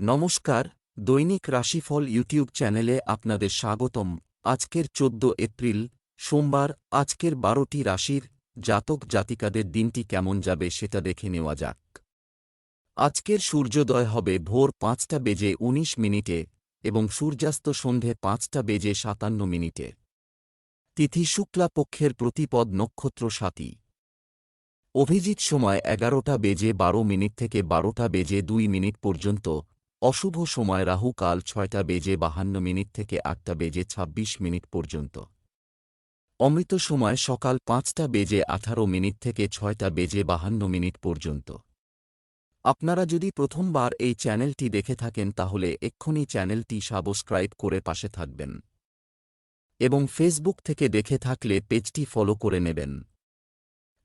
নমস্কার, দৈনিক রাশিফল ইউটিউব চ্যানেলে আপনাদের স্বাগতম। আজকের চোদ্দ এপ্রিল, সোমবার, আজকের বারোটি রাশির জাতক জাতিকাদের দিনটি কেমন যাবে সেটা দেখে নেওয়া যাক। আজকের সূর্যোদয় হবে ভোর পাঁচটা বেজে ১৯ মিনিটে এবং সূর্যাস্ত সন্ধে পাঁচটা বেজে সাতান্ন মিনিটে। তিথি শুক্লা পক্ষের প্রতিপদ নক্ষত্র সাতী অভিজিৎ সময় এগারোটা বেজে বারো মিনিট থেকে বারোটা বেজে দুই মিনিট পর্যন্ত অশুভ সময় রাহু কাল ছয়টা বেজে বাহান্ন মিনিট থেকে আটটা বেজে ২৬ মিনিট পর্যন্ত। অমৃত সময় সকাল পাঁচটা বেজে আঠারো মিনিট থেকে ছয়টা বেজে বাহান্ন মিনিট পর্যন্ত। আপনারা যদি প্রথমবার এই চ্যানেলটি দেখে থাকেন তাহলে এক্ষুনি চ্যানেলটি সাবস্ক্রাইব করে পাশে থাকবেন। এবং ফেসবুক থেকে দেখে থাকলে পেজটি ফলো করে নেবেন।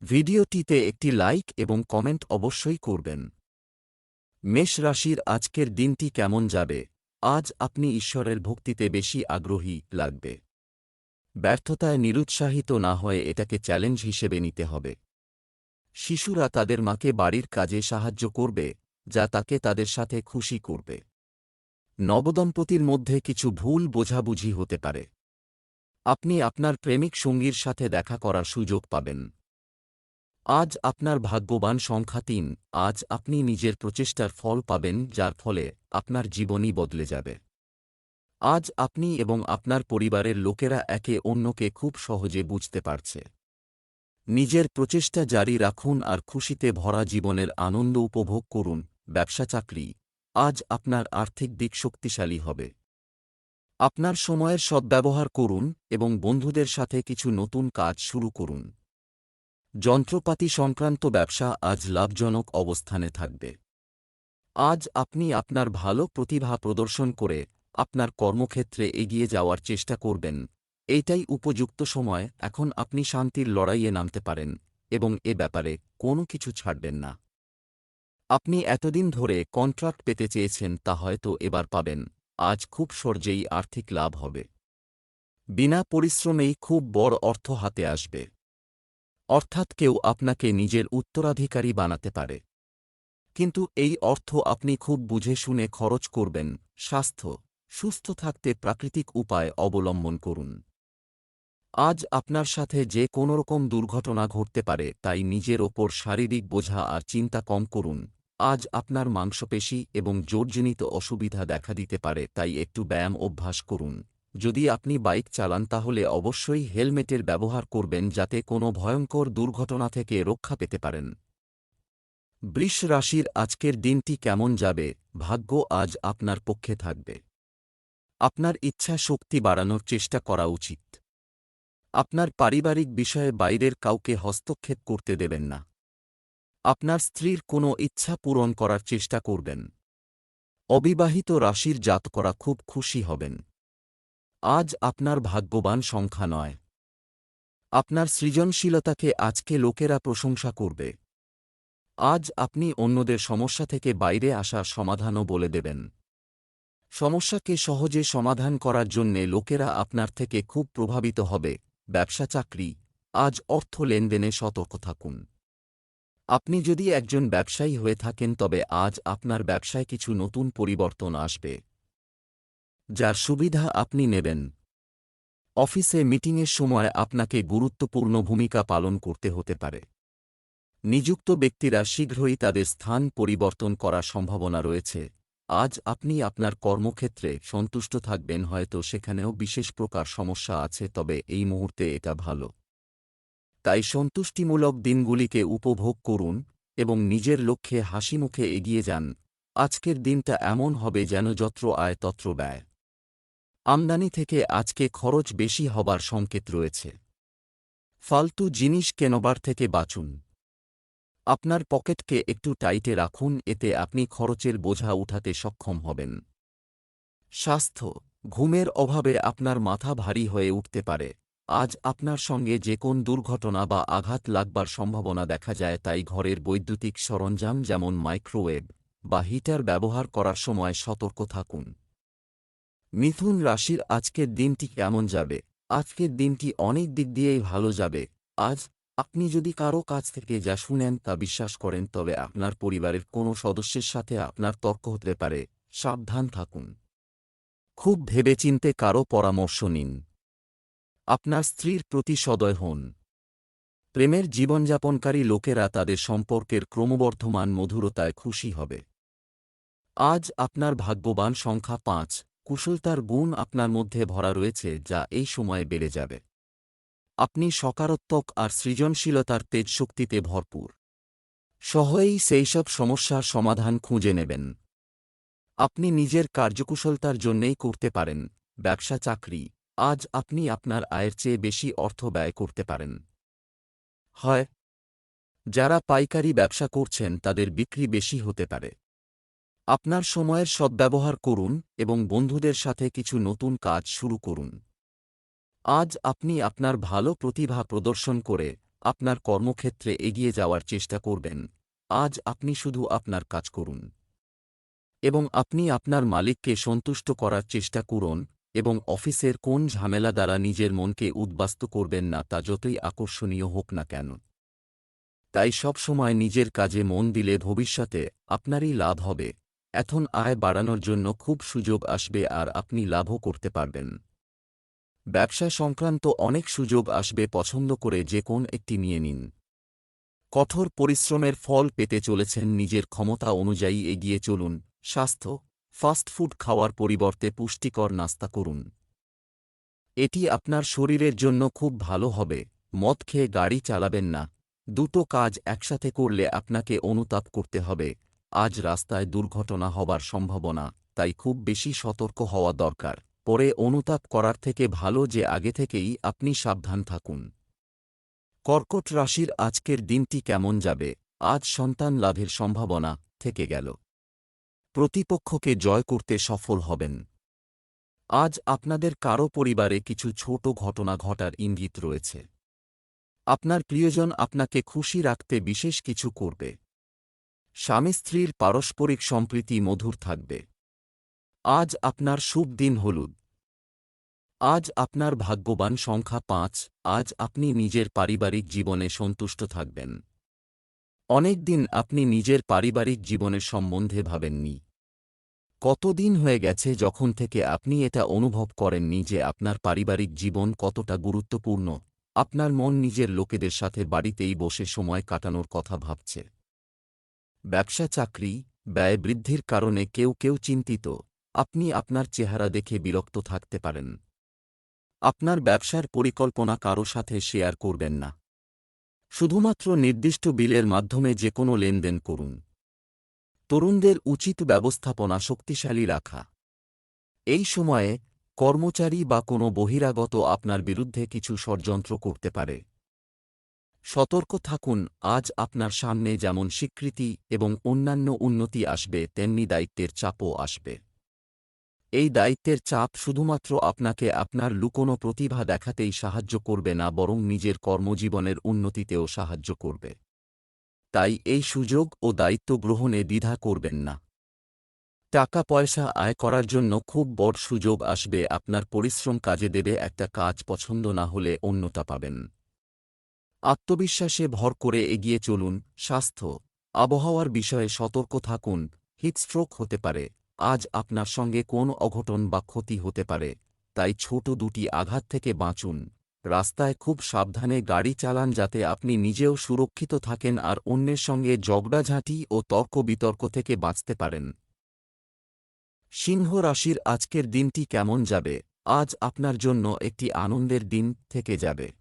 ভিডিওটিতে একটি লাইক এবং কমেন্ট অবশ্যই করবেন। মেষ রাশির আজকের দিনটি কেমন যাবে? আজ আপনি ঈশ্বরের ভক্তিতে বেশি আগ্রহী লাগবে। ব্যর্থতায় নিরুৎসাহিত না হয়ে এটাকে চ্যালেঞ্জ হিসেবে নিতে হবে। শিশুরা তাদের মাকে বাড়ির কাজে সাহায্য করবে, যা তাকে তাদের সাথে খুশি করবে। নবদম্পতির মধ্যে কিছু ভুল বোঝাবুঝি হতে পারে। আপনি আপনার প্রেমিক সঙ্গীর সাথে দেখা করার সুযোগ পাবেন। আজ আপনার ভাগ্যবান সংখ্যা তিন। আজ আপনি নিজের প্রচেষ্টার ফল পাবেন, যার ফলে আপনার জীবনই বদলে যাবে। আজ আপনি এবং আপনার পরিবারের লোকেরা একে অন্যকে খুব সহজে বুঝতে পারছে। নিজের প্রচেষ্টা জারি রাখুন আর খুশিতে ভরা জীবনের আনন্দ উপভোগ করুন। ব্যবসা চাকরি। আজ আপনার আর্থিক দিক শক্তিশালী হবে। আপনার সময়ের সদ্ব্যবহার করুন এবং বন্ধুদের সাথে কিছু নতুন কাজ শুরু করুন। যন্ত্রপাতি সংক্রান্ত ব্যবসা আজ লাভজনক অবস্থানে থাকবে। আজ আপনি আপনার ভালো প্রতিভা প্রদর্শন করে আপনার কর্মক্ষেত্রে এগিয়ে যাওয়ার চেষ্টা করবেন। এইটাই উপযুক্ত সময়, এখন আপনি শান্তির লড়াইয়ে নামতে পারেন এবং এ ব্যাপারে কোনো কিছু ছাড়বেন না। আপনি এতদিন ধরে কন্ট্রাক্ট পেতে চেয়েছেন তা হয়তো এবার পাবেন, আজ খুব সর্জেই আর্থিক লাভ হবে। বিনা পরিশ্রমেই খুব বড় অর্থ হাতে আসবে। অর্থাৎ কেউ আপনাকে নিজের উত্তরাধিকারী বানাতে পারে। কিন্তু এই অর্থ আপনি খুব বুঝে শুনে খরচ করবেন, স্বাস্থ্য, সুস্থ থাকতে প্রাকৃতিক উপায় অবলম্বন করুন। আজ আপনার সাথে যে কোনোরকম দুর্ঘটনা ঘটতে পারে তাই নিজের ওপর শারীরিক বোঝা আর চিন্তা কম করুন। আজ আপনার মাংসপেশি এবং জোরজনিত অসুবিধা দেখা দিতে পারে তাই একটু ব্যায়াম অভ্যাস করুন। যদি আপনি বাইক চালান তাহলে অবশ্যই হেলমেটের ব্যবহার করবেন যাতে কোনো ভয়ঙ্কর দুর্ঘটনা থেকে রক্ষা পেতে পারেন। বৃষ রাশির আজকের দিনটি কেমন যাবে? ভাগ্য আজ আপনার পক্ষে থাকবে। আপনার ইচ্ছা শক্তি বাড়ানোর চেষ্টা করা উচিত। আপনার পারিবারিক বিষয়ে বাইরের কাউকে হস্তক্ষেপ করতে দেবেন না। আপনার স্ত্রীর কোনো ইচ্ছা পূরণ করার চেষ্টা করবেন। অবিবাহিত রাশির জাত করা খুব খুশি হবেন। আজ আপনার ভাগ্যবান সংখ্যা নয়। আপনার সৃজনশীলতাকে আজকে লোকেরা প্রশংসা করবে। আজ আপনি অন্যদের সমস্যা থেকে বাইরে আসার সমাধানও বলে দেবেন। সমস্যাকে সহজে সমাধান করার জন্যে লোকেরা আপনার থেকে খুব প্রভাবিত হবে। ব্যবসা চাকরি, আজ অর্থ লেনদেনে সতর্ক থাকুন। আপনি যদি একজন ব্যবসায়ী হয়ে থাকেন তবে আজ আপনার ব্যবসায় কিছু নতুন পরিবর্তন আসবে। যার সুবিধা আপনি নেবেন। অফিসে মিটিংয়ের সময় আপনাকে গুরুত্বপূর্ণ ভূমিকা পালন করতে হতে পারে। নিযুক্ত ব্যক্তিরা শীঘ্রই তাদের স্থান পরিবর্তন করার সম্ভাবনা রয়েছে। আজ আপনি আপনার কর্মক্ষেত্রে সন্তুষ্ট থাকবেন, হয়তো সেখানেও বিশেষ প্রকার সমস্যা আছে, তবে এই মুহূর্তে এটা ভালো। তাই সন্তুষ্টিমূলক দিনগুলিকে উপভোগ করুন এবং নিজের লক্ষ্যে হাসিমুখে এগিয়ে যান। আজকের দিনটা এমন হবে যেন যত্র আয় তত্র ব্যয়। আমদানি থেকে আজকে খরচ বেশি হবার সংকেত রয়েছে। ফালতু জিনিস কেনবার থেকে বাঁচুন। আপনার পকেটকে একটু টাইটে রাখুন, এতে আপনি খরচের বোঝা উঠাতে সক্ষম হবেন। স্বাস্থ্য, ঘুমের অভাবে আপনার মাথা ভারী হয়ে উঠতে পারে। আজ আপনার সঙ্গে যে কোন দুর্ঘটনা বা আঘাত লাগবার সম্ভাবনা দেখা যায়, তাই ঘরের বৈদ্যুতিক সরঞ্জাম যেমন মাইক্রোওয়েভ বা হিটার ব্যবহার করার সময় সতর্ক থাকুন। মিথুন রাশির আজকের দিনটি কেমন যাবে? আজকের দিনটি অনেক দিক দিয়েই ভালো যাবে। আজ আপনি যদি কারও কাছ থেকে যা শুনেন তা বিশ্বাস করেন, তবে আপনার পরিবারের কোনো সদস্যের সাথে আপনার তর্ক হতে পারে। সাবধান থাকুন। খুব ভেবেচিন্তে কারও পরামর্শ নিন। আপনার স্ত্রীর প্রতি সদয় হন। প্রেমের জীবনযাপনকারী লোকেরা তাদের সম্পর্কের ক্রমবর্ধমান মধুরতায় খুশি হবে। আজ আপনার ভাগ্যবান সংখ্যা পাঁচ। কুশলতার গুণ আপনার মধ্যে ভরা রয়েছে যা এই সময়ে বেড়ে যাবে। আপনি সকারাত্মক আর সৃজনশীলতার তেজ শক্তিতে ভরপুর সহজেই সেইসব সমস্যার সমাধান খুঁজে নেবেন। আপনি নিজের কার্যকুশলতার জন্যেই করতে পারেন, ব্যবসা, চাকরি। আজ আপনি আপনার আয়ের চেয়ে বেশি অর্থ ব্যয় করতে পারেন। হয়, যারা পাইকারি ব্যবসা করছেন তাদের বিক্রি বেশি হতে পারে। আপনার সময়ের সদ্ব্যবহার করুন এবং বন্ধুদের সাথে কিছু নতুন কাজ শুরু করুন। আজ আপনি আপনার ভালো প্রতিভা প্রদর্শন করে আপনার কর্মক্ষেত্রে এগিয়ে যাওয়ার চেষ্টা করবেন। আজ আপনি শুধু আপনার কাজ করুন। এবং আপনি আপনার মালিককে সন্তুষ্ট করার চেষ্টা করুন এবং অফিসের কোন ঝামেলা দ্বারা নিজের মনকে উদ্বাস্ত করবেন না তা যতই আকর্ষণীয় হোক না কেন। তাই সবসময় নিজের কাজে মন দিলে ভবিষ্যতে আপনারই লাভ হবে। এখন আয় বাড়ানোর জন্য খুব সুযোগ আসবে আর আপনি লাভও করতে পারবেন। ব্যবসা সংক্রান্ত অনেক সুযোগ আসবে, পছন্দ করে যে কোন একটি নিয়ে নিন। কঠোর পরিশ্রমের ফল পেতে চলেছেন, নিজের ক্ষমতা অনুযায়ী এগিয়ে চলুন। স্বাস্থ্য ফাস্টফুড খাওয়ার পরিবর্তে পুষ্টিকর নাস্তা করুন। এটি আপনার শরীরের জন্য খুব ভালো হবে। মদ খেয়ে গাড়ি চালাবেন না। দুটো কাজ একসাথে করলে আপনাকে অনুতাপ করতে হবে। আজ রাস্তায় দুর্ঘটনা হবার সম্ভাবনা, তাই খুব বেশি সতর্ক হওয়া দরকার। পরে অনুতাপ করার থেকে ভালো যে আগে থেকেই আপনি সাবধান থাকুন। কর্কট রাশির আজকের দিনটি কেমন যাবে? আজ সন্তান লাভের সম্ভাবনা থেকে গেল। প্রতিপক্ষকে জয় করতে সফল হবেন। আজ আপনাদের কারও পরিবারে কিছু ছোট ঘটনা ঘটার ইঙ্গিত রয়েছে। আপনার প্রিয়জন আপনাকে খুশি রাখতে বিশেষ কিছু করবে। স্বামী স্ত্রীর পারস্পরিক সম্প্রীতি মধুর থাকবে। আজ আপনার শুভ দিন হলুদ। আজ আপনার ভাগ্যবান সংখ্যা পাঁচ, আজ আপনি নিজের পারিবারিক জীবনে সন্তুষ্ট থাকবেন। অনেক দিন আপনি নিজের পারিবারিক জীবনের সম্বন্ধে ভাবেননি। কতদিন হয়ে গেছে যখন থেকে আপনি এটা অনুভব করেননি যে আপনার পারিবারিক জীবন কতটা গুরুত্বপূর্ণ। আপনার মন নিজের লোকেদের সাথে বাড়িতেই বসে সময় কাটানোর কথা ভাবছে। ব্যবসা চাকরি ব্যয় বৃদ্ধির কারণে কেউ কেউ চিন্তিত। আপনি আপনার চেহারা দেখে বিরক্ত থাকতে পারেন। আপনার ব্যবসার পরিকল্পনা কারও সাথে শেয়ার করবেন না। শুধুমাত্র নির্দিষ্ট বিলের মাধ্যমে যে কোনো লেনদেন করুন। তরুণদের উচিত ব্যবস্থাপনা শক্তিশালী রাখা। এই সময়ে কর্মচারী বা কোনো বহিরাগত আপনার বিরুদ্ধে কিছু ষড়যন্ত্র করতে পারে। সতর্ক থাকুন, আজ আপনার সামনে যেমন স্বীকৃতি এবং অন্যান্য উন্নতি আসবে, তেমনি দায়িত্বের চাপও আসবে। এই দায়িত্বের চাপ শুধুমাত্র আপনাকে আপনার লুকোনো প্রতিভা দেখাতেই সাহায্য করবে না, বরং নিজের কর্মজীবনের উন্নতিতেও সাহায্য করবে। তাই এই সুযোগ ও দায়িত্ব গ্রহণে দ্বিধা করবেন না। টাকা পয়সা আয় করার জন্য খুব বড় সুযোগ আসবে, আপনার পরিশ্রম কাজে দেবে, একটা কাজ পছন্দ না হলে অন্যটা পাবেন। আত্মবিশ্বাসে ভর করে এগিয়ে চলুন, স্বাস্থ্য, আবহাওয়ার বিষয়ে সতর্ক থাকুন হিটস্ট্রোক হতে পারে, আজ আপনার সঙ্গে কোন অঘটন বা ক্ষতি হতে পারে, তাই ছোট দুটি আঘাত থেকে বাঁচুন, রাস্তায় খুব সাবধানে গাড়ি চালান যাতে আপনি নিজেও সুরক্ষিত থাকেন আর অন্যের সঙ্গে জগড়াঝাঁটি ও তর্ক বিতর্ক থেকে বাঁচতে পারেন। সিংহ রাশির আজকের দিনটি কেমন যাবে? আজ আপনার জন্য একটি আনন্দের দিন থেকে যাবে।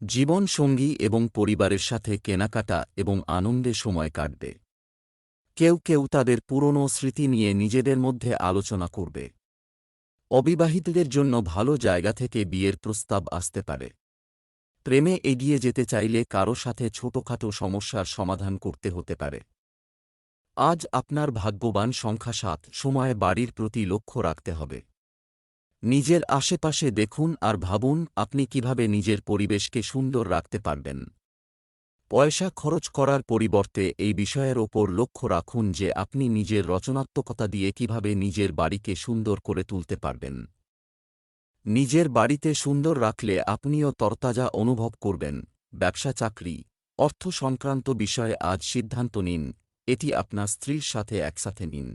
জীবন সঙ্গী এবং পরিবারের সাথে কেনাকাটা এবং আনন্দে সময় কাটবে। কেউ কেউ তাদের পুরনো স্মৃতি নিয়ে নিজেদের মধ্যে আলোচনা করবে। অবিবাহিতদের জন্য ভালো জায়গা থেকে বিয়ের প্রস্তাব আসতে পারে। প্রেমে এগিয়ে যেতে চাইলে কারও সাথে ছোটখাটো সমস্যার সমাধান করতে হতে পারে। আজ আপনার ভাগ্যবান সংখ্যা সাত, সময় বাড়ির প্রতি লক্ষ্য রাখতে হবে। নিজের আশেপাশে দেখুন আর ভাবুন আপনি কীভাবে নিজের পরিবেশকে সুন্দর রাখতে পারবেন। পয়সা খরচ করার পরিবর্তে এই বিষয়ের ওপর লক্ষ্য রাখুন যে আপনি নিজের রচনাত্মকতা দিয়ে কীভাবে নিজের বাড়িকে সুন্দর করে তুলতে পারবেন। নিজের বাড়িতে সুন্দর রাখলে আপনিও তরতাজা অনুভব করবেন। ব্যবসা চাকরি, অর্থ সংক্রান্ত বিষয়ে আজ সিদ্ধান্ত নিন। এটি আপনার স্ত্রীর সাথে একসাথে নিন।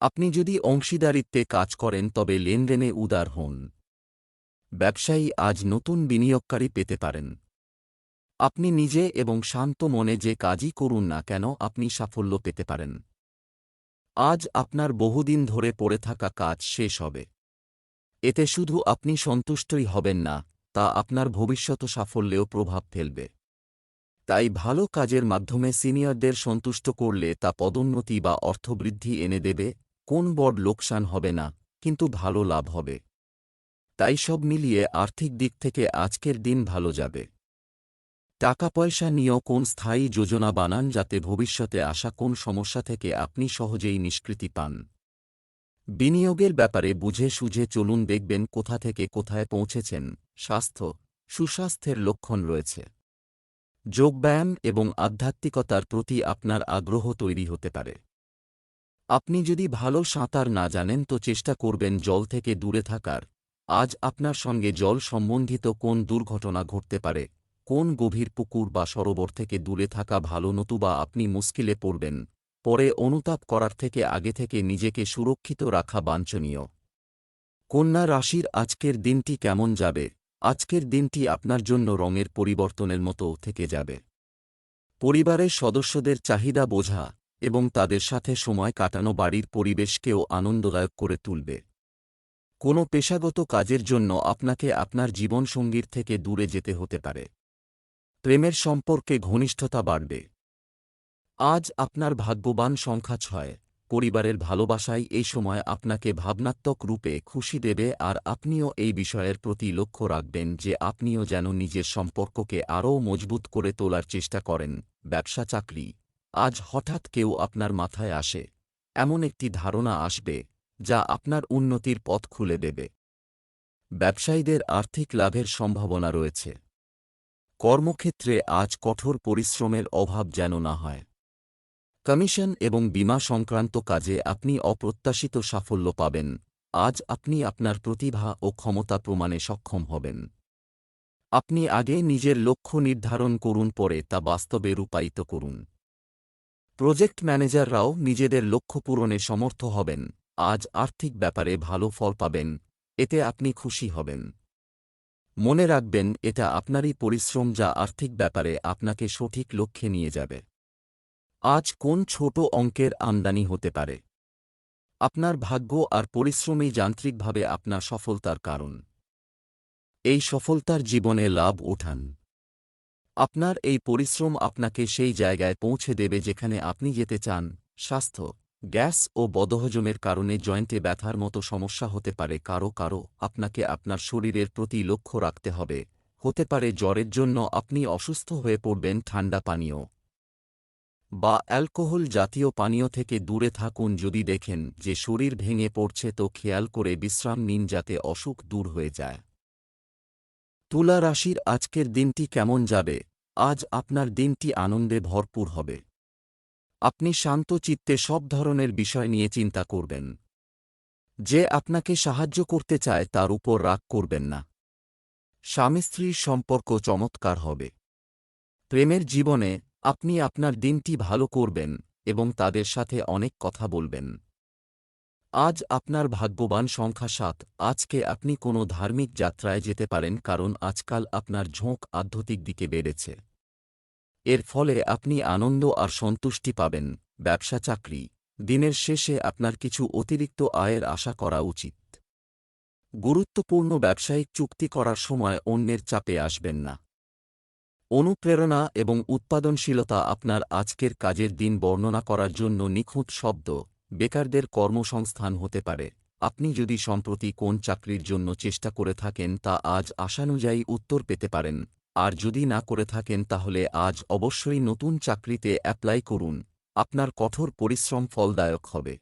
আপনি যদি অংশীদারিত্বে কাজ করেন, তবে লেনদেনে উদার হন। ব্যবসায়ী আজ নতুন বিনিয়োগকারী পেতে পারেন। আপনি নিজে এবং শান্ত মনে যে কাজই করুন না কেন, আপনি সাফল্য পেতে পারেন। আজ আপনার বহুদিন ধরে পড়ে থাকা কাজ শেষ হবে। এতে শুধু আপনি সন্তুষ্টই হবেন না, তা আপনার ভবিষ্যৎ সাফল্যেও প্রভাব ফেলবে। তাই ভালো কাজের মাধ্যমে সিনিয়রদের সন্তুষ্ট করলে তা পদোন্নতি বা অর্থবৃদ্ধি এনে দেবে। কোন বড় লোকসান হবে না, কিন্তু ভালো লাভ হবে। তাই সব মিলিয়ে আর্থিক দিক থেকে আজকের দিন ভালো যাবে। টাকা পয়সা নিয়েও কোন স্থায়ী যোজনা বানান যাতে ভবিষ্যতে আসা কোন সমস্যা থেকে আপনি সহজেই নিষ্কৃতি পান। বিনিয়োগের ব্যাপারে বুঝে সুঝে চলুন দেখবেন কোথা থেকে কোথায় পৌঁছেছেন। স্বাস্থ্য, সুস্বাস্থ্যের লক্ষণ রয়েছে। যোগব্যায়াম এবং আধ্যাত্মিকতার প্রতি আপনার আগ্রহ তৈরি হতে পারে। আপনি যদি ভালো সাঁতার না জানেন তো চেষ্টা করবেন জল থেকে দূরে থাকার। আজ আপনার সঙ্গে জল সম্বন্ধিত কোন দুর্ঘটনা ঘটতে পারে? কোন গভীর পুকুর বা সরোবর থেকে দূরে থাকা ভালো নতুবা আপনি মুশকিলে পড়বেন? পরে অনুতাপ করার থেকে আগে থেকে নিজেকে সুরক্ষিত রাখা বাঞ্ছনীয়। কন্যা রাশির আজকের দিনটি কেমন যাবে? আজকের দিনটি আপনার জন্য রঙের পরিবর্তনের মতো থেকে যাবে। পরিবারের সদস্যদের চাহিদা বোঝা। এবং তাদের সাথে সময় কাটানো বাড়ির পরিবেশকেও আনন্দদায়ক করে তুলবে। কোনো পেশাগত কাজের জন্য আপনাকে আপনার জীবনসঙ্গীর থেকে দূরে যেতে হতে পারে। প্রেমের সম্পর্কে ঘনিষ্ঠতা বাড়বে। আজ আপনার ভাগ্যবান সংখ্যা ছয়। পরিবারের ভালোবাসাই এই সময় আপনাকে ভাবনাত্মক রূপে খুশি দেবে আর আপনিও এই বিষয়ের প্রতি লক্ষ্য রাখবেন যে আপনিও যেন নিজের সম্পর্ককে আরও মজবুত করে তোলার চেষ্টা করেন। ব্যবসা চাকরি আজ হঠাৎ কেউ আপনার মাথায় আসে, এমন একটি ধারণা আসবে, যা আপনার উন্নতির পথ খুলে দেবে। ব্যবসায়ীদের আর্থিক লাভের সম্ভাবনা রয়েছে। কর্মক্ষেত্রে আজ কঠোর পরিশ্রমের অভাব যেন না হয়। কমিশন এবং বিমা সংক্রান্ত কাজে আপনি অপ্রত্যাশিত সাফল্য পাবেন। আজ আপনি আপনার প্রতিভা ও ক্ষমতা প্রমাণে সক্ষম হবেন। আপনি আগে নিজের লক্ষ্য নির্ধারণ করুন, পরে তা বাস্তবে রূপায়িত করুন। প্রজেক্ট ম্যানেজাররাও নিজেদের লক্ষ্য পূরণে সমর্থ হবেন। আজ আর্থিক ব্যাপারে ভালো ফল পাবেন। এতে আপনি খুশি হবেন। মনে রাখবেন, এটা আপনারই পরিশ্রম যা আর্থিক ব্যাপারে আপনাকে সঠিক লক্ষ্যে নিয়ে যাবে। আজ কোন ছোট অঙ্কের আমদানি হতে পারে? আপনার ভাগ্য আর পরিশ্রমই যান্ত্রিকভাবে আপনার সফলতার কারণ। এই সফলতার জীবনে লাভ ওঠান আপনার এই পরিশ্রম আপনাকে সেই জায়গায় পৌঁছে দেবে যেখানে আপনি যেতে চান। স্বাস্থ্য, গ্যাস ও বদহজমের কারণে জয়েন্টে ব্যথার মতো সমস্যা হতে পারে। কারও কারও আপনাকে আপনার শরীরের প্রতি লক্ষ্য রাখতে হবে। হতে পারে জ্বরের জন্য আপনি অসুস্থ হয়ে পড়বেন ঠান্ডা পানীয় বা অ্যালকোহল জাতীয় পানীয় থেকে দূরে থাকুন। যদি দেখেন যে শরীর ভেঙে পড়ছে তো খেয়াল করে বিশ্রাম নিন যাতে অসুখ দূর হয়ে যায়। তুলা রাশির আজকের দিনটি কেমন যাবে? আজ আপনার দিনটি আনন্দে ভরপুর হবে। আপনি শান্ত চিত্তে সব ধরনের বিষয় নিয়ে চিন্তা করবেন। যে আপনাকে সাহায্য করতে চায় তার উপর রাগ করবেন না। স্বামী স্ত্রীর সম্পর্ক চমৎকার হবে। প্রেমের জীবনে আপনি আপনার দিনটি ভালো করবেন এবং তাদের সাথে অনেক কথা বলবেন। আজ আপনার ভাগ্যবান সংখ্যা সাত। আজকে আপনি কোনো ধার্মিক যাত্রায় যেতে পারেন কারণ আজকাল আপনার ঝোঁক আধ্যাত্মিক দিকে বেড়েছে। এর ফলে আপনি আনন্দ আর সন্তুষ্টি পাবেন, ব্যবসা, চাকরি। দিনের শেষে আপনার কিছু অতিরিক্ত আয়ের আশা করা উচিত। গুরুত্বপূর্ণ ব্যবসায়িক চুক্তি করার সময় অন্যের চাপে আসবেন না। অনুপ্রেরণা এবং উৎপাদনশীলতা আপনার আজকের কাজের দিন বর্ণনা করার জন্য নিখুঁত শব্দ। বেকারদের কর্মসংস্থান হতে পারে। আপনি যদি সম্প্রতি কোন চাকরির জন্য চেষ্টা করে থাকেন তা আজ আশানুযায়ী উত্তর পেতে পারেন। আর যদি না করে থাকেন তাহলে আজ অবশ্যই নতুন চাকরিতে অ্যাপ্লাই করুন। আপনার কঠোর পরিশ্রম ফলদায়ক হবে।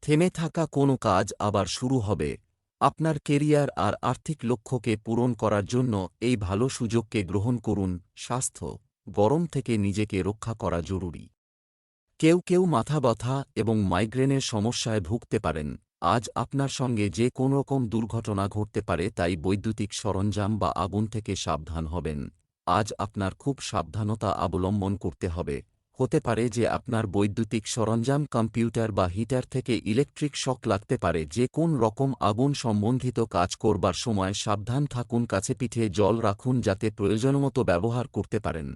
থেমে থাকা কোনো কাজ আবার শুরু হবে। আপনার কেরিয়ার আর আর্থিক লক্ষ্যকে পূরণ করার জন্য এই ভালো সুযোগকে গ্রহণ করুন। স্বাস্থ্য, গরম থেকে নিজেকে রক্ষা করা জরুরি। কেউ কেউ মাথা ব্যথা এবং মাইগ্রেনের সমস্যায় ভুগতে পারেন। আজ আপনার সঙ্গে যে কোন রকম দুর্ঘটনা ঘটতে পারে তাই বৈদ্যুতিক সরঞ্জাম বা আগুন থেকে সাবধান হবেন। আজ আপনার খুব সাবধানতা অবলম্বন করতে হবে। হতে পারে যে আপনার বৈদ্যুতিক সরঞ্জাম, কম্পিউটার বা হিটার থেকে ইলেকট্রিক শক লাগতে পারে। যে কোন রকম আগুন সম্বন্ধিত কাজ করবার সময় সাবধান থাকুন, কাছে পিঠে জল রাখুন যাতে প্রয়োজনমতো ব্যবহার করতে পারেন।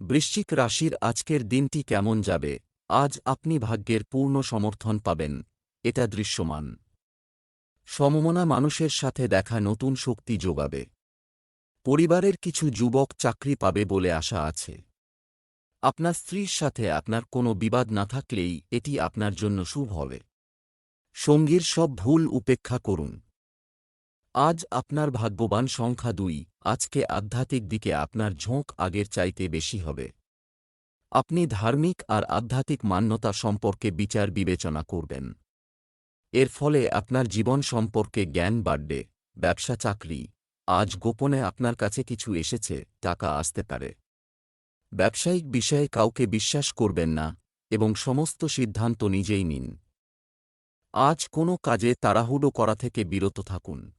বৃশ্চিক রাশির আজকের দিনটি কেমন যাবে? আজ আপনি ভাগ্যের পূর্ণ সমর্থন পাবেন। এটা দৃশ্যমান। সমমনা মানুষের সাথে দেখা নতুন শক্তি যোগাবে। পরিবারের কিছু যুবক চাকরি পাবে বলে আশা আছে। আপনার স্ত্রীর সাথে আপনার কোনো বিবাদ না থাকলেই এটি আপনার জন্য শুভ হবে। সঙ্গীর সব ভুল উপেক্ষা করুন। আজ আপনার ভাগ্যবান সংখ্যা দুই। আজকে আধ্যাত্মিক দিকে আপনার ঝোঁক আগের চাইতে বেশি হবে। আপনি ধার্মিক আর আধ্যাত্মিক মান্যতা সম্পর্কে বিচার বিবেচনা করবেন। এর ফলে আপনার জীবন সম্পর্কে জ্ঞান বাড়বে। ব্যবসা, চাকরি। আজ গোপনে আপনার কাছে কিছু এসেছে, টাকা আসতে পারে। ব্যবসায়িক বিষয়ে কাউকে বিশ্বাস করবেন না এবং সমস্ত সিদ্ধান্ত নিজেই নিন। আজ কোনো কাজে তাড়াহুড়ো করা থেকে বিরত থাকুন।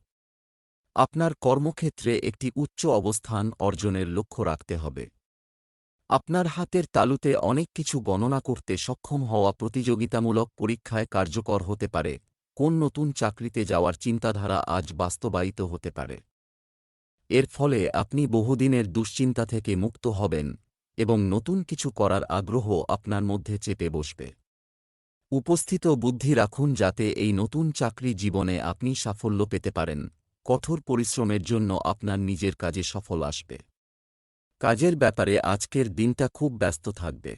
আপনার কর্মক্ষেত্রে একটি উচ্চ অবস্থান অর্জনের লক্ষ্য রাখতে হবে। আপনার হাতের তালুতে অনেক কিছু গণনা করতে সক্ষম হওয়া প্রতিযোগিতামূলক পরীক্ষায় কার্যকর হতে পারে। কোন নতুন চাকরিতে যাওয়ার চিন্তাধারা আজ বাস্তবায়িত হতে পারে। এর ফলে আপনি বহুদিনের দুশ্চিন্তা থেকে মুক্ত হবেন এবং নতুন কিছু করার আগ্রহ আপনার মধ্যে চেপে বসবে। উপস্থিত বুদ্ধি রাখুন যাতে এই নতুন চাকরি জীবনে আপনি সাফল্য পেতে পারেন। কঠোর পরিশ্রমের জন্য আপনার নিজের কাজে সফল আসবে। কাজের ব্যাপারে আজকের দিনটা খুব ব্যস্ত থাকবে।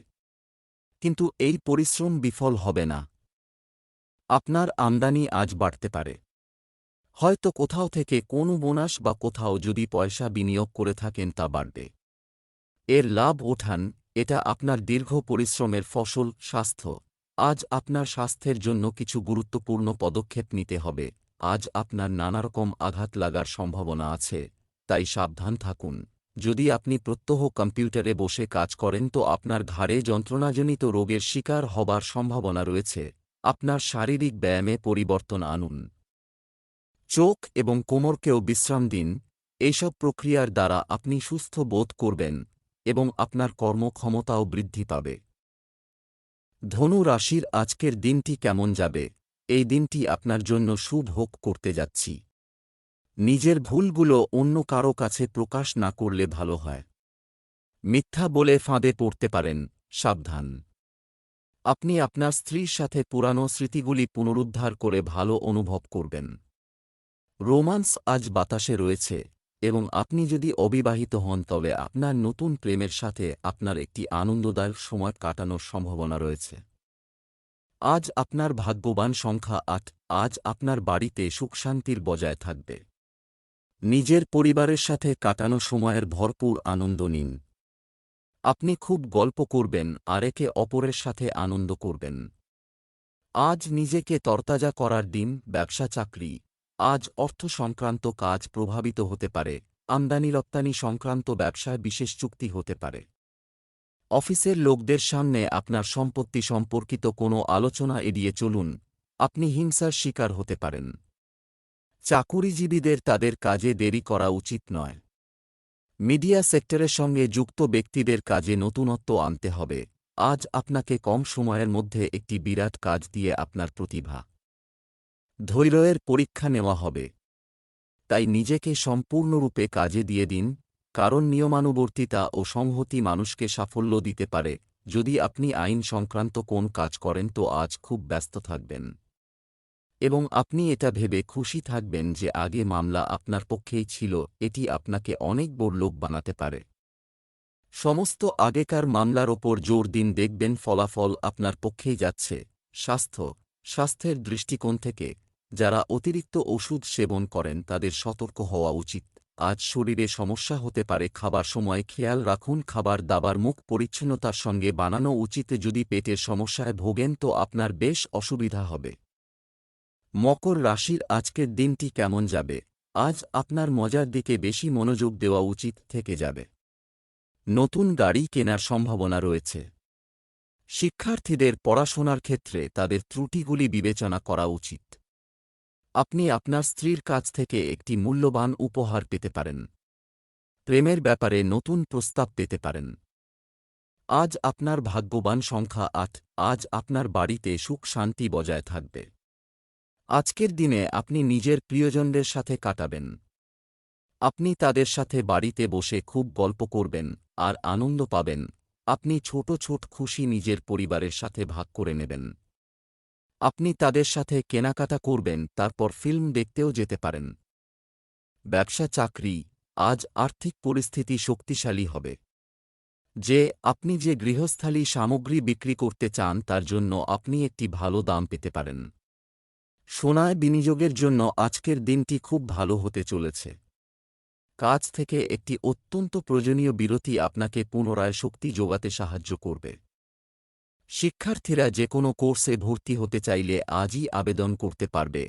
কিন্তু এই পরিশ্রম বিফল হবে না। আপনার আমদানি আজ বাড়তে পারে। হয়তো কোথাও থেকে কোনো বোনাস বা কোথাও যদি পয়সা বিনিয়োগ করে থাকেন তা বাড়বে। এর লাভ ওঠান, এটা আপনার দীর্ঘ পরিশ্রমের ফসল, স্বাস্থ্য। আজ আপনার স্বাস্থ্যের জন্য কিছু গুরুত্বপূর্ণ পদক্ষেপ নিতে হবে। আজ আপনার নানারকম আঘাত লাগার সম্ভাবনা আছে, তাই সাবধান থাকুন। যদি আপনি প্রত্যহ কম্পিউটারে বসে কাজ করেন তো আপনার ঘাড়ে যন্ত্রণাজনিত রোগের শিকার হবার সম্ভাবনা রয়েছে। আপনার শারীরিক ব্যায়ামে পরিবর্তন আনুন। চোখ এবং কোমরকেও বিশ্রাম দিন। এইসব প্রক্রিয়ার দ্বারা আপনি সুস্থ বোধ করবেন এবং আপনার কর্মক্ষমতাও বৃদ্ধি পাবে। ধনু রাশির আজকের দিনটি কেমন যাবে? এই দিনটি আপনার জন্য শুভ হোক করতে যাচ্ছি। নিজের ভুলগুলো অন্য কারও কাছে প্রকাশ না করলে ভালো হয়। মিথ্যা বলে ফাঁদে পড়তে পারেন, সাবধান। আপনি আপনার স্ত্রীর সাথে পুরানো স্মৃতিগুলি পুনরুদ্ধার করে ভালো অনুভব করবেন। রোমান্স আজ বাতাসে রয়েছে, এবং আপনি যদি অবিবাহিত হন তবে আপনার নতুন প্রেমের সাথে আপনার একটি আনন্দদায়ক সময় কাটানোর সম্ভাবনা রয়েছে। আজ আপনার ভাগ্যবান সংখ্যা আট, আজ আপনার বাড়িতে সুখশান্তির বজায় থাকবে। নিজের পরিবারের সাথে কাটানো সময়ের ভরপুর আনন্দ নিন। আপনি খুব গল্প করবেন, আর একে অপরের সাথে আনন্দ করবেন। আজ নিজেকে তরতাজা করার দিন, ব্যবসা চাকরি। আজ অর্থ সংক্রান্ত কাজ প্রভাবিত হতে পারে আমদানি রপ্তানি সংক্রান্ত ব্যবসায় বিশেষ চুক্তি হতে পারে। অফিসের লোকদের সামনে আপনার সম্পত্তি সম্পর্কিত কোনো আলোচনা এড়িয়ে চলুন। আপনি হিংসার শিকার হতে পারেন। চাকুরিজীবীদের তাদের কাজে দেরি করা উচিত নয়। মিডিয়া সেক্টরের সঙ্গে যুক্ত ব্যক্তিদের কাজে নতুনত্ব আনতে হবে। আজ আপনাকে কম সময়ের মধ্যে একটি বিরাট কাজ দিয়ে আপনার প্রতিভা ধৈর্যের পরীক্ষা নেওয়া হবে। তাই নিজেকে সম্পূর্ণরূপে কাজে দিয়ে দিন। কারণ নিয়মানুবর্তিতা ও সংহতি মানুষকে সাফল্য দিতে পারে। যদি আপনি আইন সংক্রান্ত কোন কাজ করেন তো আজ খুব ব্যস্ত থাকবেন। এবং আপনি এটা ভেবে খুশি থাকবেন যে আগে মামলা আপনার পক্ষেই ছিল, এটি আপনাকে অনেক বড় লোক বানাতে পারে। সমস্ত আগেকার মামলার ওপর জোর দিন দেখবেন ফলাফল আপনার পক্ষেই যাচ্ছে। স্বাস্থ্য, স্বাস্থ্যের দৃষ্টিকোণ থেকে, যারা অতিরিক্ত ওষুধ সেবন করেন তাদের সতর্ক হওয়া উচিত। আজ শরীরে সমস্যা হতে পারে, খাবার সময় খেয়াল রাখুন, খাবার দাবার মুখ পরিচ্ছন্নতার সঙ্গে বানানো উচিত, যদি পেটের সমস্যায় ভোগেন তো আপনার বেশ অসুবিধা হবে। মকর রাশির আজকের দিনটি কেমন যাবে? আজ আপনার মজার দিকে বেশি মনোযোগ দেওয়া উচিত থেকে যাবে। নতুন গাড়ি কেনার সম্ভাবনা রয়েছে। শিক্ষার্থীদের পড়াশোনার ক্ষেত্রে তাদের ত্রুটিগুলি বিবেচনা করা উচিত। আপনি আপনার স্ত্রীর কাছ থেকে একটি মূল্যবান উপহার পেতে পারেন। প্রেমের ব্যাপারে নতুন প্রস্তাব পেতে পারেন। আজ আপনার ভাগ্যবান সংখ্যা আট, আজ আপনার বাড়িতে সুখ শান্তি বজায় থাকবে। আজকের দিনে আপনি নিজের প্রিয়জনদের সাথে কাটাবেন। আপনি তাদের সাথে বাড়িতে বসে খুব গল্প করবেন আর আনন্দ পাবেন। আপনি ছোট ছোট খুশি নিজের পরিবারের সাথে ভাগ করে নেবেন। আপনি তাদের সাথে কেনাকাটা করবেন, তারপর ফিল্ম দেখতেও যেতে পারেন। ব্যবসা চাকরি, আজ আর্থিক পরিস্থিতি শক্তিশালী হবে। যে, আপনি যে গৃহস্থালী সামগ্রী বিক্রি করতে চান, তার জন্য আপনি একটি ভালো দাম পেতে পারেন। সোনায় বিনিয়োগের জন্য আজকের দিনটি খুব ভালো হতে চলেছে। কাজ থেকে একটি অত্যন্ত প্রয়োজনীয় বিরতি আপনাকে পুনরায় শক্তি যোগাতে সাহায্য করবে। শিক্ষার্থীরা যে কোনো কোর্সে ভর্তি হতে চাইলে আজই আবেদন করতে পারবে।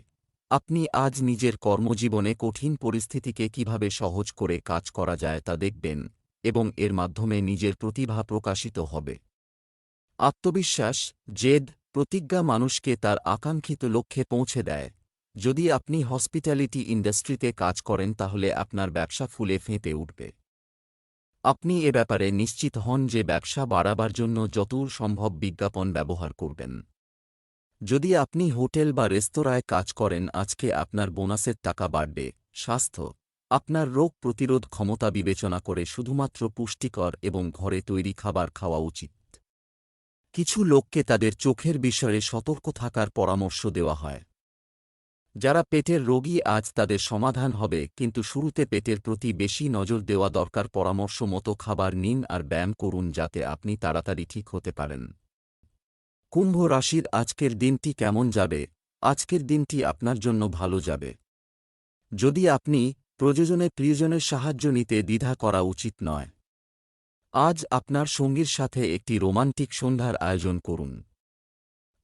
আপনি আজ নিজের কর্মজীবনে কঠিন পরিস্থিতিকে কীভাবে সহজ করে কাজ করা যায় তা দেখবেন এবং এর মাধ্যমে নিজের প্রতিভা প্রকাশিত হবে। আত্মবিশ্বাস, জেদ, প্রতিজ্ঞা মানুষকে তার আকাঙ্ক্ষিত লক্ষ্যে পৌঁছে দেয়। যদি আপনি হসপিটালিটি ইন্ডাস্ট্রিতে কাজ করেন তাহলে আপনার ব্যবসা ফুলে ফেঁপে উঠবে। আপনি এ ব্যাপারে নিশ্চিত হন যে ব্যবসা বাড়াবার জন্য যতদূর সম্ভব বিজ্ঞাপন ব্যবহার করবেন। যদি আপনি হোটেল বা রেস্তোরাঁয় কাজ করেন, আজকে আপনার বোনাসের টাকা বাড়বে। স্বাস্থ্য। আপনার রোগ প্রতিরোধ ক্ষমতা বিবেচনা করে শুধুমাত্র পুষ্টিকর এবং ঘরে তৈরি খাবার খাওয়া উচিত। কিছু লোককে তাদের চোখের বিষয়ে সতর্ক থাকার পরামর্শ দেওয়া হয়। যারা পেটের রোগী আজ তাদের সমাধান হবে, কিন্তু শুরুতে পেটের প্রতি বেশি নজর দেওয়া দরকার। পরামর্শ মতো খাবার নিন আর ব্যায়াম করুন যাতে আপনি তাড়াতাড়ি ঠিক হতে পারেন। কুম্ভ রাশির আজকের দিনটি কেমন যাবে? আজকের দিনটি আপনার জন্য ভালো যাবে। যদি আপনি প্রযোজনে প্রিয়জনের সাহায্য নিতে দ্বিধা করা উচিত নয়, আজ আপনার সঙ্গীর সাথে একটি রোমান্টিক সন্ধ্যার আয়োজন করুন।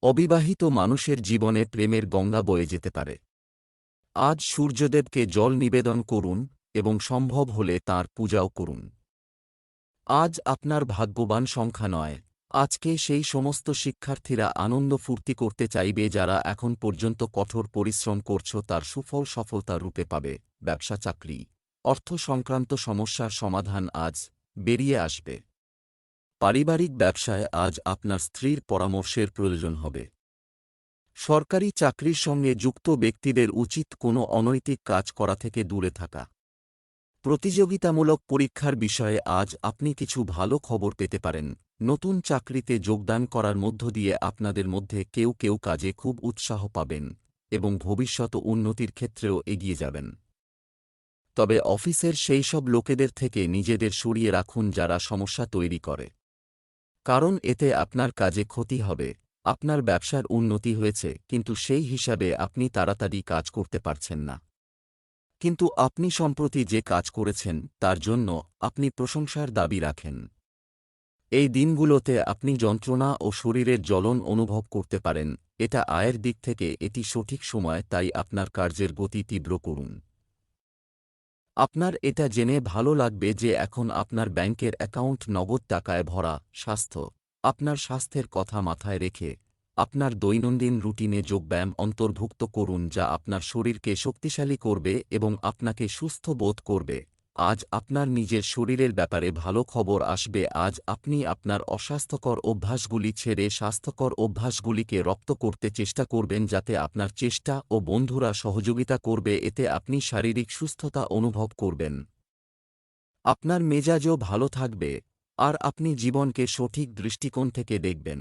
অবিবাহিত মানুষের জীবনে প্রেমের গঙ্গা বয়ে যেতে পারে। আজ সূর্যদেবকে জল নিবেদন করুন এবং সম্ভব হলে তার পূজাও করুন। আজ আপনার ভাগ্যবান সংখ্যা নয়। আজকে সেই সমস্ত শিক্ষার্থীরা আনন্দ ফুর্তি করতে চাইবে যারা এখন পর্যন্ত কঠোর পরিশ্রম করছ তার সুফল সফলতা রূপে পাবে। ব্যবসা চাকরি। অর্থ সংক্রান্ত সমস্যার সমাধান আজ বেরিয়ে আসবে। পারিবারিক ব্যবসায় আজ আপনার স্ত্রীর পরামর্শের প্রয়োজন হবে। সরকারি চাকরির সঙ্গে যুক্ত ব্যক্তিদের উচিত কোনো অনৈতিক কাজ করা থেকে দূরে থাকা। প্রতিযোগিতামূলক পরীক্ষার বিষয়ে আজ আপনি কিছু ভালো খবর পেতে পারেন। নতুন চাকরিতে যোগদান করার মধ্য দিয়ে আপনাদের মধ্যে কেউ কেউ কাজে খুব উৎসাহ পাবেন এবং ভবিষ্যৎ উন্নতির ক্ষেত্রেও এগিয়ে যাবেন। তবে অফিসের সেই সব লোকেদের থেকে নিজেদের সরিয়ে রাখুন যারা সমস্যা তৈরি করে। কারণ এতে আপনার কাজে ক্ষতি হবে, আপনার ব্যবসার উন্নতি হয়েছে, কিন্তু সেই হিসাবে আপনি তাড়াতাড়ি কাজ করতে পারছেন না। কিন্তু আপনি সম্প্রতি যে কাজ করেছেন, তার জন্য আপনি প্রশংসার দাবি রাখেন। এই দিনগুলোতে আপনি যন্ত্রণা ও শরীরের জ্বলন অনুভব করতে পারেন, এটা আয়ের দিক থেকে এটি সঠিক সময়, তাই আপনার কার্যের গতি তীব্র করুন। আপনার এটা জেনে ভালো লাগবে যে এখন আপনার ব্যাংকের অ্যাকাউন্ট নগদ টাকায় ভরা, স্বাস্থ্য। আপনার স্বাস্থ্যের কথা মাথায় রেখে আপনার দৈনন্দিন রুটিনে যোগব্যায়াম অন্তর্ভুক্ত করুন যা আপনার শরীরকে শক্তিশালী করবে এবং আপনাকে সুস্থ বোধ করবে। আজ আপনার নিজের শরীরের ব্যাপারে ভালো খবর আসবে। আজ আপনি আপনার অস্বাস্থ্যকর অভ্যাসগুলি ছেড়ে স্বাস্থ্যকর অভ্যাসগুলিকে রপ্ত করতে চেষ্টা করবেন যাতে আপনার চেষ্টা ও বন্ধুরা সহযোগিতা করবে, এতে আপনি শারীরিক সুস্থতা অনুভব করবেন। আপনার মেজাজও ভালো থাকবে, আর আপনি জীবনকে সঠিক দৃষ্টিকোণ থেকে দেখবেন।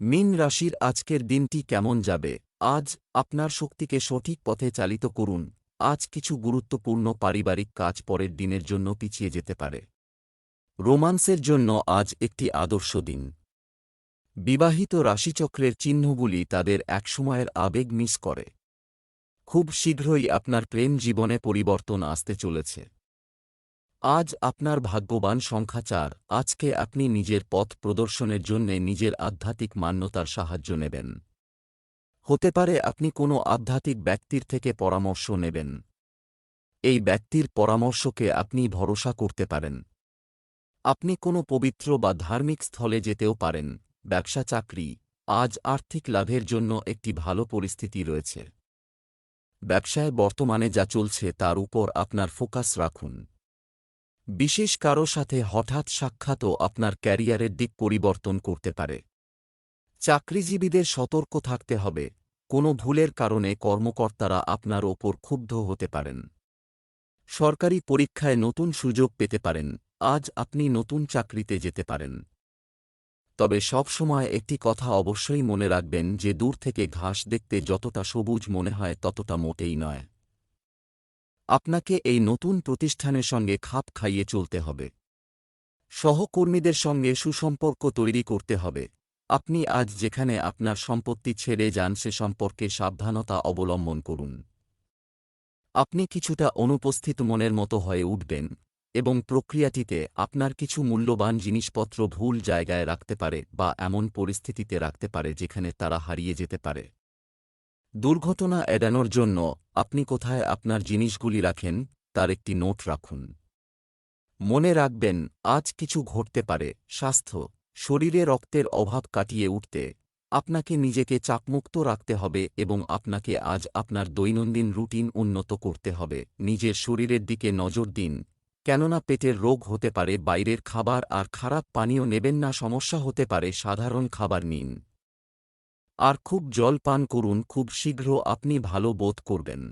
মিন রাশির আজকের দিনটি কেমন যাবে? আজ আপনার শক্তিকে সঠিক পথে চালিত করুন। আজ কিছু গুরুত্বপূর্ণ পারিবারিক কাজ পরের দিনের জন্য পিছিয়ে যেতে পারে। রোমান্সের জন্য আজ একটি আদর্শ দিন। বিবাহিত রাশিচক্রের চিহ্নগুলি তাদের একসময়ের আবেগ মিস করে। খুব শীঘ্রই আপনার প্রেম জীবনে পরিবর্তন আসতে চলেছে। আজ আপনার ভাগ্যবান সংখ্যা চার। আজকে আপনি নিজের পথ প্রদর্শনের জন্যে নিজের আধ্যাত্মিক মান্যতার সাহায্য নেবেন। হতে পারে আপনি কোনো আধ্যাত্মিক ব্যক্তির থেকে পরামর্শ নেবেন। এই ব্যক্তির পরামর্শকে আপনি ভরসা করতে পারেন। আপনি কোনো পবিত্র বা ধার্মিক স্থলে যেতেও পারেন। ব্যবসা, চাকরি, আজ আর্থিক লাভের জন্য একটি ভালো পরিস্থিতি রয়েছে। ব্যবসায় বর্তমানে যা চলছে তার উপর আপনার ফোকাস রাখুন। বিশেষ কারও সাথে হঠাৎ সাক্ষাৎও আপনার ক্যারিয়ারের দিক পরিবর্তন করতে পারে। চাকরিজীবীদের সতর্ক থাকতে হবে। কোনো ভুলের কারণে কর্মকর্তারা আপনার ওপর ক্ষুব্ধ হতে পারেন। সরকারি পরীক্ষায় নতুন সুযোগ পেতে পারেন। আজ আপনি নতুন চাকরিতে যেতে পারেন। তবে সব সময় একটি কথা অবশ্যই মনে রাখবেন যে দূর থেকে ঘাস দেখতে যতটা সবুজ মনে হয় ততটা মোটেই নয়। আপনাকে এই নতুন প্রতিষ্ঠানের সঙ্গে খাপ খাইয়ে চলতে হবে। সহকর্মীদের সঙ্গে সুসম্পর্ক তৈরি করতে হবে। আপনি আজ যেখানে আপনার সম্পত্তি ছেড়ে যান সে সম্পর্কে সাবধানতা অবলম্বন করুন। আপনি কিছুটা অনুপস্থিত মনের মতো হয়ে উঠবেন এবং প্রক্রিয়াটিতে আপনার কিছু মূল্যবান জিনিসপত্র ভুল জায়গায় রাখতে পারে বা এমন পরিস্থিতিতে রাখতে পারে যেখানে তারা হারিয়ে যেতে পারে। দুর্ঘটনা এড়ানোর জন্য আপনি কোথায় আপনার জিনিসগুলি রাখেন তার একটি নোট রাখুন। মনে রাখবেন, আজ কিছু ঘটতে পারে, স্বাস্থ্য শরীরে রক্তের অভাব কাটিয়ে উঠতে আপনাকে নিজেকে চাপমুক্ত রাখতে হবে এবং আপনাকে আজ আপনার দৈনন্দিন রুটিন উন্নত করতে হবে। নিজের শরীরের দিকে নজর দিন, কেননা পেটের রোগ হতে পারে, বাইরের খাবার আর খারাপ পানীয় নেবেন না, সমস্যা হতে পারে, সাধারণ খাবার নিন। আর খুব জল পান করুন, খুব শীঘ্র আপনি ভালো বোধ করবেন।